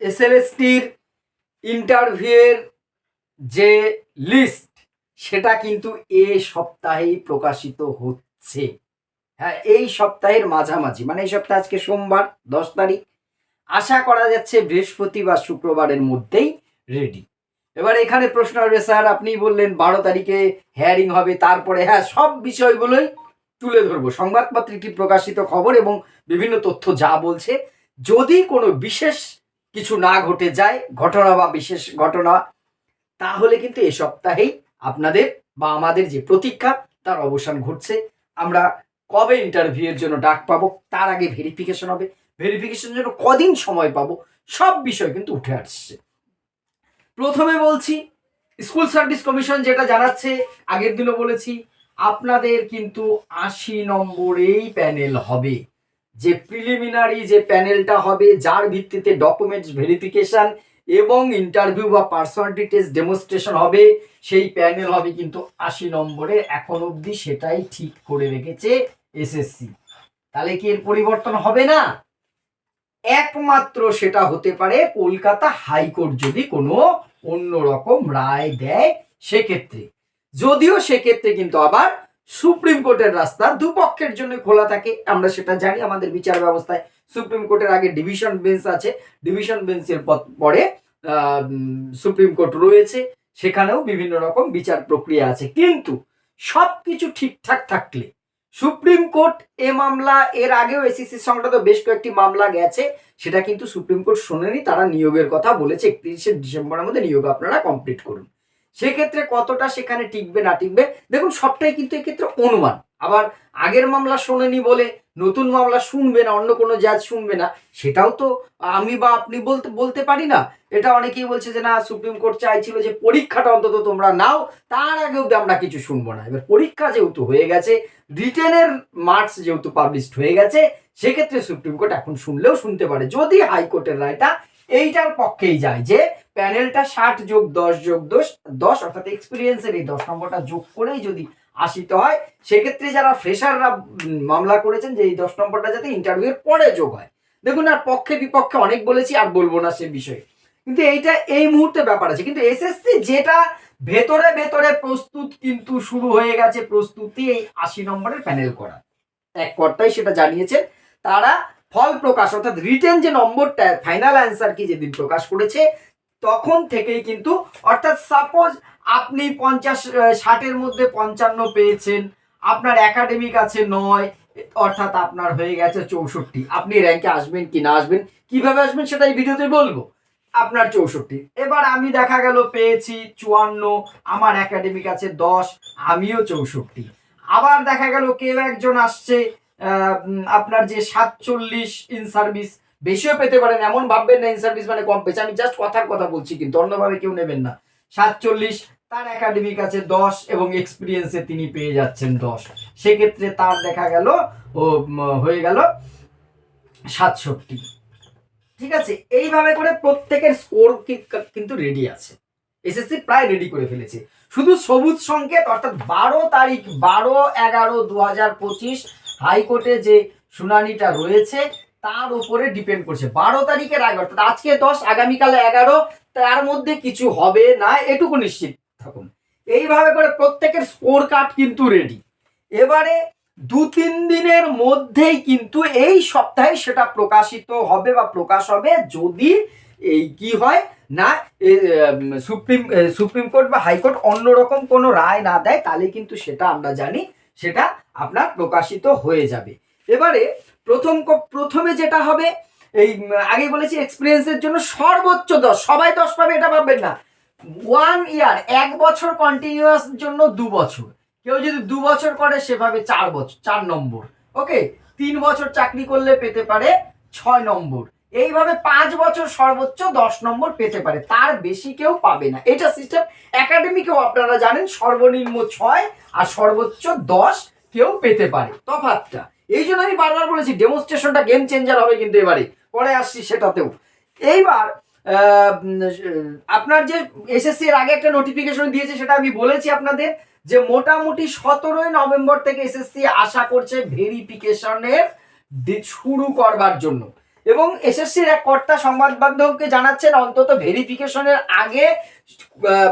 এসএলএসটির ইন্টারভিউয়ের যে লিস্ট সেটা কিন্তু এ সপ্তাহেই প্রকাশিত হচ্ছে। হ্যাঁ এই সপ্তাহের মাঝামাঝি মানে এই সপ্তাহে আজকে সোমবার, দশ তারিখ। আশা করা যাচ্ছে বৃহস্পতি বা শুক্রবারের মধ্যেই রেডি এবার এখানে প্রশ্ন হবে স্যার আপনি বললেন বারো তারিখে হেয়ারিং হবে, তারপরে হ্যাঁ সব বিষয়গুলোই তুলে ধরবো। সংবাদপত্রে একটি প্রকাশিত খবর এবং বিভিন্ন তথ্য যা বলছে। যদি কোনো বিশেষ কিছু না ঘটে যায়, ঘটনা বা বিশেষ ঘটনা, তাহলে কিন্তু এ সপ্তাহেই আপনাদের বা আমাদের যে প্রতীক্ষা, তার অবসান ঘটছে। আমরা কবে ইন্টারভিউয়ের জন্য ডাক পাবো, তার আগে ভেরিফিকেশন হবে। ভেরিফিকেশনের জন্য কদিন সময় পাবো, সব বিষয় কিন্তু উঠে আসছে। প্রথমে বলছি স্কুল সার্ভিস কমিশন যেটা জানাচ্ছে, আগের দিনও বলেছি, আপনাদের কিন্তু আশি নম্বরেই প্যানেল হবে। যে প্রিলিমিনারি যে প্যানেলটা হবে, যার ভিত্তিতে ডকুমেন্টস ভেরিফিকেশন এবং ইন্টারভিউ বা পার্সোনালিটি টেস্ট ডেমনস্ট্রেশন হবে, সেই প্যানেল হবে কিন্তু আশি নম্বরে। এখন অবধি সেটাই ঠিক করে রেখেছে এসএসসি তাহলে কি এর পরিবর্তন হবে না? একমাত্র সেটা হতে পারে কলকাতা হাইকোর্ট যদি কোনো অন্যরকম রায় দেয়, সেক্ষেত্রে। যদিও সেক্ষেত্রে কিন্তু আবার সুপ্রিম কোর্টের রাস্তা দুপক্ষের জন্য খোলা থাকে, আমরা সেটা জানি, আমাদের বিচার ব্যবস্থায় সুপ্রিম কোর্টের আগে ডিভিশন বেঞ্চ আছে, ডিভিশন বেঞ্চের পর- সুপ্রিম কোর্ট রয়েছে, সেখানেও বিভিন্ন রকম বিচার প্রক্রিয়া আছে। কিন্তু সব কিছু ঠিকঠাক থাকলে, সুপ্রিম কোর্ট এ মামলা, এর আগেও এসিসি সংক্রান্ত বেশ কয়েকটি মামলা গেছে, সেটা কিন্তু সুপ্রিম কোর্ট শোনেনি, তারা নিয়োগের কথা বলেছে, একত্রিশে ডিসেম্বরের মধ্যে নিয়োগ আপনারা কমপ্লিট করুন। সেক্ষেত্রে কতটা সেখানে টিকবে না টিকবে? দেখুন, সবটাই কিন্তু এক্ষেত্রে অনুমান। আবার আগের মামলা শোনেনি বলে নতুন মামলা শুনবে না, অন্য কোনো জাজ শুনবে না, সেটাও তো আমি বা আপনি বলতে বলতে পারি না। এটা অনেকেই বলছে যে, না, সুপ্রিম কোর্ট চাইছিল যে পরীক্ষাটা অন্তত তোমরা নাও, তার আগে অব্দি আমরা কিছু শুনব না। এবার পরীক্ষা যেহেতু হয়ে গেছে, রিটেনের মার্কস যেহেতু পাবলিশড হয়ে গেছে, সেক্ষেত্রে সুপ্রিম কোর্ট এখন শুনলেও শুনতে পারে। যদি হাইকোর্টের রায়টা এইটার পক্ষেই যায় যে প্যানেলটা ষাট যোগ দশ যোগ দশ দশ অর্থাৎ এক্সপিরিয়েন্সের এই দশ নম্বরটা যোগ করেই যদি আশিতে হয়, সেক্ষেত্রে যারা ফ্রেশাররা মামলা করেছেন যে এই দশ নম্বরটা যাতে ইন্টারভিউর পরে যোগ হয়। দেখুন, আর পক্ষে বিপক্ষে অনেক বলেছি, আর বলব না সে বিষয়ে। কিন্তু এইটা, এই মুহূর্তে ব্যাপার আছে। কিন্তু এসএসসি যেটা ভেতরে ভেতরে প্রস্তুত কিন্তু শুরু হয়ে গেছে, প্রস্তুতি এই আশি নম্বরের প্যানেল করা। এক কর্তাই সেটা জানিয়েছেন। তারা ফল প্রকাশ, অর্থাৎ রিটেন যে নম্বরটা ফাইনাল অ্যান্সার কি যেদিন প্রকাশ করেছে, তখন থেকেই কিন্তু, অর্থাৎ সাপোজ আপনি পঞ্চাশ ষাটের মধ্যে পঞ্চান্ন পেয়েছেন, আপনার একাডেমিক আছে নয়, অর্থাৎ আপনার হয়ে গেছে চৌষট্টি। আপনি র্যাঙ্কে আসবেন কি না আসবেন, কীভাবে আসবেন সেটা এই ভিডিওতে বলব। আপনার চৌষট্টি। এবার আমি দেখা গেল পেয়েছি চুয়ান্ন, আমার একাডেমিক আছে দশ, আমিও চৌষট্টি। আবার দেখা গেল কেউ একজন আসছে আপনার যে সাতচল্লিশ ইন সার্ভিস বেশিও পেতে পারেন, এমন ভাববেন না ইন সার্ভিস মানে কম পেয়েছে। আমি জাস্ট কথার কথা বলছি কিন্তু, অন্যভাবে কেউ নেবেন না। সাতচল্লিশ, তার একাডেমিক আছে দশ এবং এক্সপিরিয়েন্সে তিনি পেয়ে যাচ্ছেন দশ। সেক্ষেত্রে তার দেখা গেল, ও হয়ে গেল সাতষট্টি। ঠিক আছে? এইভাবে করে প্রত্যেকের স্কোর কিন্তু রেডি আছে। এসএসসি প্রায় রেডি করে ফেলেছে। শুধু সবুজ সংকেত, অর্থাৎ বারো তারিখ, বারো এগারো দু হাজার পঁচিশ হাইকোর্টে যে শুনানিটা রয়েছে, তার উপরে ডিপেন্ড করছে। বারো তারিখের আগে, অর্থাৎ আজকে দশ, আগামীকাল এগারো, তার মধ্যে কিছু হবে না, এটুকু নিশ্চিত থাকুন। এইভাবে করে প্রত্যেকের স্কোর কার্ড কিন্তু রেডি এবারে দু তিন দিনের মধ্যেই কিন্তু এই সপ্তাহে সেটা প্রকাশিত হবে বা প্রকাশ হবে, যদি এই কি হয় না সুপ্রিম সুপ্রিম কোর্ট বা হাইকোর্ট অন্যরকম কোনো রায় না দেয়, তাহলে কিন্তু সেটা আমরা জানি সেটা আপনার প্রকাশিত হয়ে যাবে। এবারে প্রথম প্রথমে যেটা হবে, এই আগে বলেছি এক্সপিরিয়েন্সের জন্য সর্বোচ্চ দশ, সবাই দশ পাবে, এটা ভাববেন না। ওয়ান ইয়ার এক বছর কন্টিনিউয়াস জন্য দু বছর। কেউ যদি দু বছর করে সেভাবে চার বছর চার নম্বর। ওকে তিন বছর চাকরি করলে পেতে পারে ছয় নম্বর। এইভাবে পাঁচ বছর সর্বোচ্চ দশ নম্বর পেতে পারে। তার বেশি কেউ পাবে না। এটা সিস্টেম একাডেমিকেও আপনারা জানেন, সর্বনিম্ন ছয় আর সর্বোচ্চ দশ কেউ পেতে পারে তফাতটা এই জন্য আমি বারবার বলেছি ডেমনস্ট্রেশনটা গেম চেঞ্জার হবে কিন্তু এবারে। পরে আসছি সেটাতেও। এইবার আপনার যে এসএসসি এর আগে একটা নোটিফিকেশন দিয়েছে, সেটা আমি বলেছি আপনাদের যে মোটামুটি সতেরোই নভেম্বর থেকে এসএসসি আশা করছে ভেরিফিকেশনের শুরু করবার জন্য। এবং এসএসসির এক কর্তা সংবাদ মাধ্যমকে জানাচ্ছেন অন্তত ভেরিফিকেশনের আগে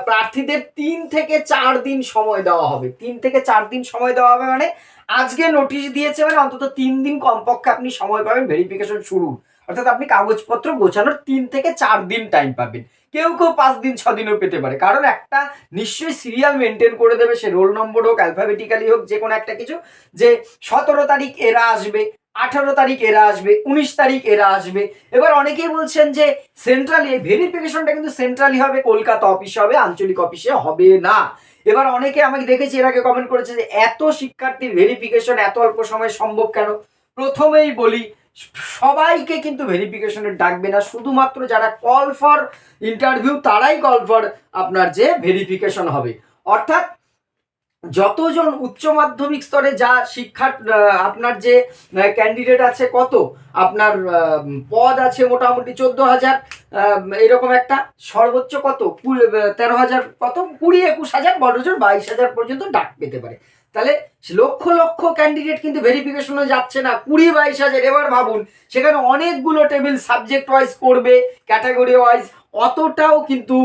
প্রার্থীদের তিন থেকে চার দিন সময় দেওয়া হবে। তিন থেকে চার দিন সময় দেওয়া হবে মানে আজকে নোটিশ দিয়েছে মানে অন্তত তিন দিন কমপক্ষে আপনি সময় পাবেন ভেরিফিকেশন শুরু অর্থাৎ আপনি কাগজপত্র গোছানোর তিন থেকে চার দিন টাইম পাবেন। কেউ কেউ পাঁচ দিন, ছ দিনও পেতে পারে। কারণ একটা নিশ্চয়ই সিরিয়াল মেনটেন করে দেবে, সে রোল নম্বর হোক অ্যালফাবেটিক্যালি হোক যে কোনো একটা কিছু, যে সতেরো তারিখ এরা আসবে। আঠারো তারিখ এরা আসবে, উনিশ তারিখ এরা আসবে। এবার অনেকেই বলছেন যে সেন্ট্রালি ভেরিফিকেশনটা কিন্তু সেন্ট্রালি হবে, কলকাতা অফিসে হবে, আঞ্চলিক অফিসে হবে না। এবার অনেকে আমাকে দেখেছি, এর আগে কমেন্ট করেছে যে এত শিক্ষার্থীর ভেরিফিকেশন এত অল্প সময় সম্ভব কেন? প্রথমেই বলি, সবাইকে কিন্তু ভেরিফিকেশনে ডাকবে না। শুধুমাত্র যারা কল ফর ইন্টারভিউ তারাই কল ফর আপনার যে ভেরিফিকেশন হবে। অর্থাৎ যতজন উচ্চ মাধ্যমিক স্তরে যা শিক্ষার আপনার যে ক্যান্ডিডেট আছে কত? আপনার পদ আছে মোটামুটি চোদ্দ হাজার এরকম একটা। সর্বোচ্চ কত? তেরো হাজার কত? কুড়ি, একুশ হাজার বড়জন বাইশ হাজার পর্যন্ত ডাক পেতে পারে। তাহলে লক্ষ লক্ষ ক্যান্ডিডেট কিন্তু ভেরিফিকেশনে যাচ্ছে না। কুড়ি, বাইশ হাজার, এবার ভাবুন, সেখানে অনেকগুলো টেবিল সাবজেক্ট ওয়াইজ করবে ক্যাটাগরি ওয়াইজ অতটাও কিন্তু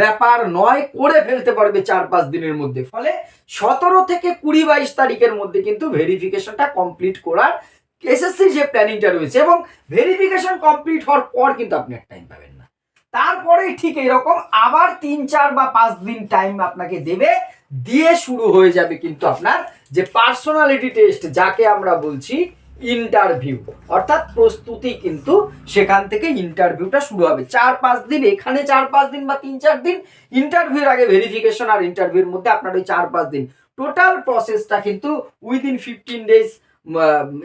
ব্যাপার নয় করে ফেলতে পারবে চার পাঁচ দিনের মধ্যে। ফলে সতেরো থেকে কুড়ি বাইশ তারিখের মধ্যে কিন্তু ভেরিফিকেশনটা কমপ্লিট করার এসএসসির যে প্ল্যানিংটা রয়েছে এবং ভেরিফিকেশন কমপ্লিট হওয়ার পর কিন্তু আপনি এক টাইম পাবেন না। তারপরেই ঠিক এরকম আবার তিন, চার বা পাঁচ দিন টাইম আপনাকে দেবে, দিয়ে শুরু হয়ে যাবে কিন্তু আপনার যে পার্সোনালিটি টেস্ট যাকে আমরা বলছি ইন্টারভিউ অর্থাৎ প্রস্তুতি কিন্তু সেখান থেকে ইন্টারভিউটা শুরু হবে। চার পাঁচ দিন, এখানে চার পাঁচ দিন বা তিন চার দিন ইন্টারভিউর আগে ভেরিফিকেশন আর ইন্টারভিউর মধ্যে আপনার ওই চার পাঁচ দিন। টোটাল প্রসেসটা কিন্তু উইদিন ফিফটিন ডেজ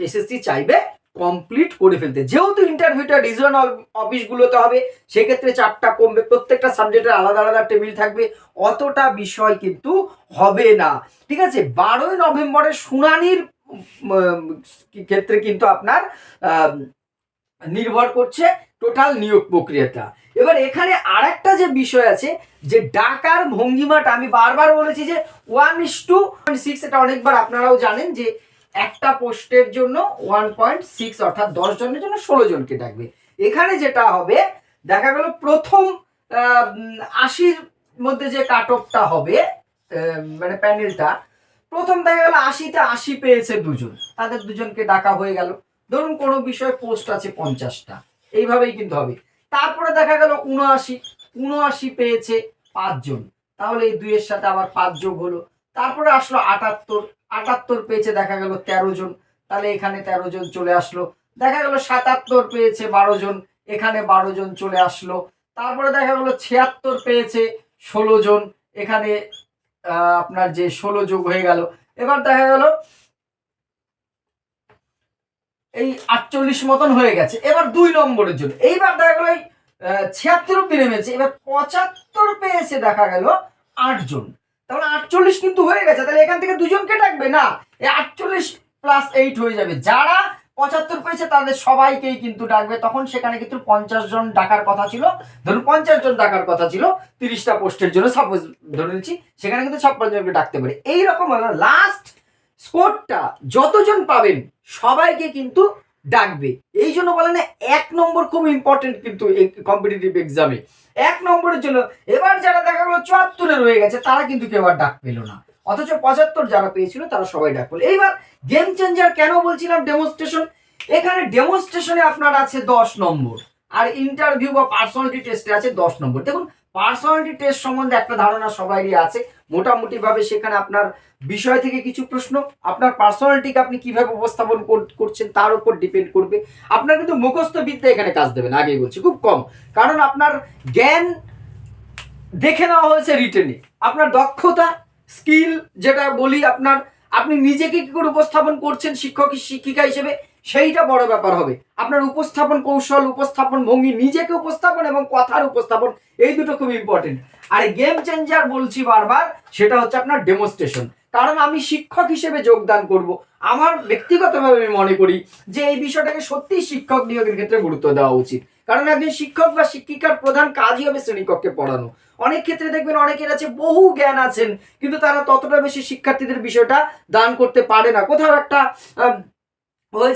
এসএসসি চাইবে কমপ্লিট করে ফেলতে। যেহেতু ইন্টারভিউটা রিজনাল অফিসগুলোতে হবে, সেক্ষেত্রে চারটা কমবে। প্রত্যেকটা সাবজেক্টের আলাদা আলাদা টেবিল থাকবে। অতটা বিষয় কিন্তু হবে না। ঠিক আছে? বারোই নভেম্বরের শুনানির ক্ষেত্রে কিন্তু আপনার নির্ভর করছে টোটাল নিয়োগ প্রক্রিয়াটা। এবার এখানে আরেকটা যে বিষয় আছে, যে ডাকার ভঙ্গিমাটা, আমি বারবার বলেছি যে one is two point six এটা অনেকবার আপনারাও জানেন যে একটা পোস্টের জন্য ওয়ান পয়েন্ট সিক্স অর্থাৎ দশ জনের জন্য ষোলো জনকে ডাকবে। এখানে যেটা হবে, দেখা গেল প্রথম আশির মধ্যে যে কাট অফটা হবে মানে প্যানেলটা প্রথম দেখা গেল আশিতে আশি পেয়েছে দুজন। তাদের দুজনকে ডাকা হয়ে গেল। ধরুন কোনো বিষয়ে পোস্ট আছে পঞ্চাশটা। এইভাবেই কিন্তু হবে। তারপরে দেখা গেল উনআশি। উনআশি পেয়েছে পাঁচজন। তাহলে এই দুইয়ের সাথে আবার পাঁচ যোগ হলো। তারপরে আসলো আটাত্তর। আটাত্তর পেয়েছে দেখা গেল তেরো জন। তাহলে এখানে তেরো জন চলে আসলো। দেখা গেল সাতাত্তর পেয়েছে বারো জন। এখানে বারো জন চলে আসলো। তারপরে দেখা গেল ছিয়াত্তর পেয়েছে ষোলো জন। এখানে আপনার যে ষোলো যোগ হয়ে গেল। এবার দেখা গেল এই আটচল্লিশ মতন হয়ে গেছে। এবার দুই নম্বরের জন্য। এইবার দেখা গেল এই ছিয়াত্তর অব্দি নেমেছে। এবার পঁচাত্তর পেয়েছে দেখা গেল আটজন তাহলে আটচল্লিশ কিন্তু হয়ে গেছে। তাহলে এখান থেকে দুজনকে ডাকবে না। এই আটচল্লিশ প্লাস এইট হয়ে যাবে। যারা পঁচাত্তর পেয়েছে তাদের সবাইকেই কিন্তু ডাকবে। তখন সেখানে কিন্তু পঞ্চাশ জন ডাকার কথা ছিল। ধরুন পঞ্চাশ জন ডাকার কথা ছিল, তিরিশটা পোস্টের জন্য সাপোজ ধরে নিচ্ছি, সেখানে কিন্তু ছাপ্পান্ন জনকে ডাকতে পারে। এইরকম লাস্ট স্কোরটা যতজন পাবেন, সবাইকে কিন্তু ডাকবে। এই জন্য বলে না, এক নম্বর খুব ইম্পর্টেন্ট কিন্তু কম্পিটিটিভ এক্সামে এক নম্বরের জন্য, এবার যারা দেখা গেলো চুয়াত্তরে রয়ে গেছে, তারা কিন্তু কেউ আর ডাক পেল না। অথচ পঁচাত্তর যারা পেয়েছিল তারা সবাই ডাক এইবার গেম চেঞ্জার কেন বলছিলাম ডেমনস্ট্রেশন এখানে ডেমনস্ট্রেশনে আপনার আছে দশ নম্বর। আর ইন্টারভিউ বা পার্সোনালিটি টেস্টে আছে দশ নম্বর। দেখুন পার্সোনালিটি টেস্ট সম্বন্ধে একটা ধারণা সবারই আছে। মোটামুটি ভাবে সেখানে আপনার বিষয় থেকে কিছু প্রশ্ন, আপনার পার্সোনালিটিকে আপনি কীভাবে উপস্থাপন কর- করছেন তার উপর ডিপেন্ড করবে। আপনার কিন্তু মুখস্থ বিদ্যা এখানে কাজ দেবে না, আগেই বলছি, খুব কম। কারণ আপনার জ্ঞান দেখে নেওয়া হয়েছে রিটেনে আপনার দক্ষতা স্কিল যেটা বলি আপনার, আপনি নিজেকে কি করে উপস্থাপন করছেন শিক্ষক, শিক্ষিকা হিসেবে, সেইটা বড় ব্যাপার হবে। আপনার উপস্থাপন কৌশল, উপস্থাপন ভঙ্গি, নিজেকে উপস্থাপন এবং কথার উপস্থাপন, এই দুটো খুব ইম্পর্টেন্ট আর গেম চেঞ্জার বলছি বারবার, সেটা হচ্ছে আপনার ডেমোস্ট্রেশন কারণ আমি শিক্ষক হিসেবে যোগদান করব। আমার ব্যক্তিগতভাবে আমি মনে করি যে এই বিষয়টাকে সত্যিই শিক্ষক নিয়োগের ক্ষেত্রে গুরুত্ব দেওয়া উচিত। কারণ একজন শিক্ষক বা শিক্ষিকার প্রধান কাজই হবে শ্রেণীকক্ষে পড়ানো। অনেক ক্ষেত্রে দেখবেন অনেকের আছে বহু জ্ঞান আছেন, কিন্তু তারা ততটা বেশি শিক্ষার্থীদের বিষয়টা দান করতে পারে না। কোথাও একটা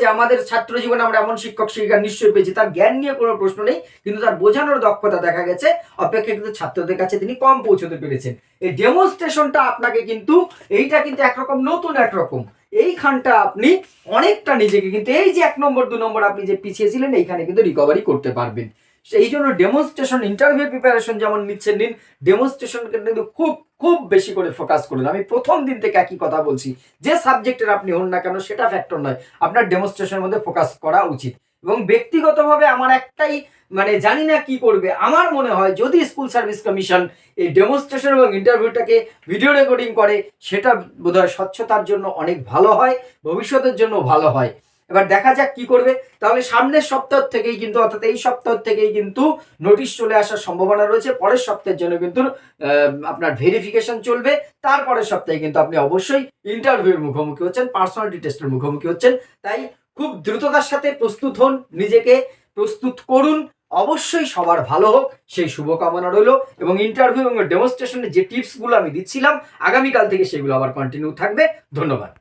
যে আমাদের ছাত্র জীবনে আমরা এমন শিক্ষক শিক্ষিকা নিশ্চয়ই পেয়েছি, তার জ্ঞান নিয়ে কোনো প্রশ্ন নেই, কিন্তু তার বোঝানোর দক্ষতা দেখা গেছে। অপেক্ষাকৃত ছাত্রদের কাছে তিনি কম পৌঁছতে পেরেছেন। এই ডেমনস্ট্রেশনটা আপনাকে কিন্তু, এইটা কিন্তু একরকম, নতুন একরকম। এইখানটা আপনি অনেকটা নিজেকে কিন্তু, এই যে এক নম্বর, দু নম্বর আপনি যে পিছিয়েছিলেন এইখানে কিন্তু রিকভারি করতে পারবেন। সেই জন্য ডেমনস্ট্রেশন ইন্টারভিউ প্রিপারেশন যেমন নিচ্ছেন নিন ডেমনস্ট্রেশনকে কিন্তু খুব খুব বেশি করে ফোকাস করুন। আমি প্রথম দিন থেকে একই কথা বলছি, যে সাবজেক্টের আপনি হন না কেন সেটা ফ্যাক্টর নয়, আপনার ডেমনস্ট্রেশনের মধ্যে ফোকাস করা উচিত। এবং ব্যক্তিগতভাবে আমার একটাই মানে জানি না কি করবে, আমার মনে হয় যদি স্কুল সার্ভিস কমিশন এই ডেমনস্ট্রেশন এবং ইন্টারভিউটাকে ভিডিও রেকর্ডিং করে, সেটা বোধহয় স্বচ্ছতার জন্য অনেক ভালো হয়, ভবিষ্যতের জন্য ভালো হয়। এবার দেখা যাক কি করবে। তাহলে সামনের সপ্তাহ থেকেই কিন্তু, অর্থাৎ এই সপ্তাহ থেকেই কিন্তু নোটিশ চলে আসার সম্ভাবনা রয়েছে। পরের সপ্তাহের জন্য কিন্তু আপনার ভেরিফিকেশন চলবে। তারপরের সপ্তাহে কিন্তু আপনি অবশ্যই ইন্টারভিউর মুখোমুখি হচ্ছেন পার্সোনালিটি টেস্টের মুখোমুখি হচ্ছেন। তাই খুব দ্রুততার সাথে প্রস্তুত হন নিজেকে, প্রস্তুত করুন। অবশ্যই সবার ভালো হোক, সেই শুভকামনা রইল। এবং ইন্টারভিউ এবং ডেমনস্ট্রেশনের যে টিপসগুলো আমি দিচ্ছিলাম, আগামীকাল থেকে সেগুলো আবার কন্টিনিউ থাকবে। ধন্যবাদ।